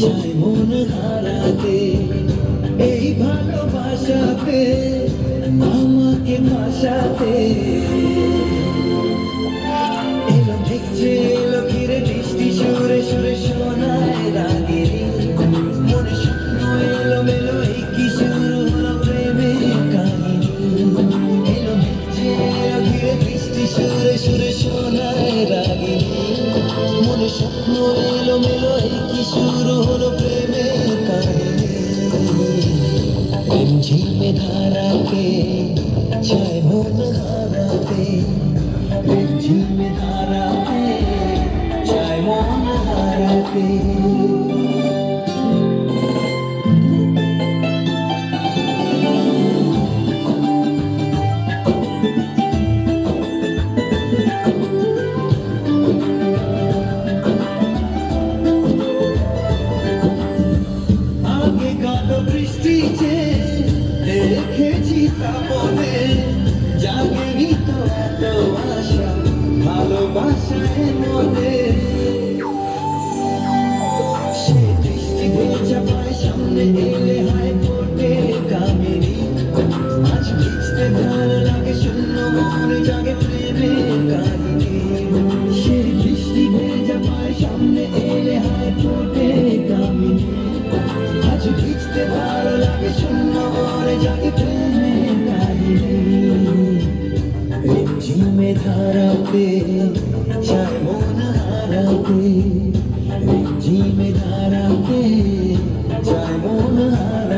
চাই মন হারাতে, এই ভালোবাসাতে আমাকে ভাসাতে এলো দেখছে এলো ঘিরে বৃষ্টি, সুরে সুরে শোনায় রাগেরি মনে স্বপ্ন, এলো মেলো এই কি শুরু হলো প্রেমের কাহিনী। এলো দেখছে এলো ঘিরে বৃষ্টি, সুরে সুরে শোনায় রাগেরি মনে স্বপ্ন এলো মেলো এই কি শুরু হলো প্রেমের কাহিনী? প্রেম ঝিমে ধারাতে ছায় মন ধারাতে প্রেম ঝিমে ধারাতে ছায় মন হারাতে। কালো বৃষ্টি যে দেখেছি শ্রাবণে জাগেনি তো এত আশা ভালোবাসায় মনে। সে বৃষ্টি ভেজা পায় সামনে রিমঝিমে ধারাতে চাই মন হারাতে রিমঝিমে ধারাতে চাই মন হারাতে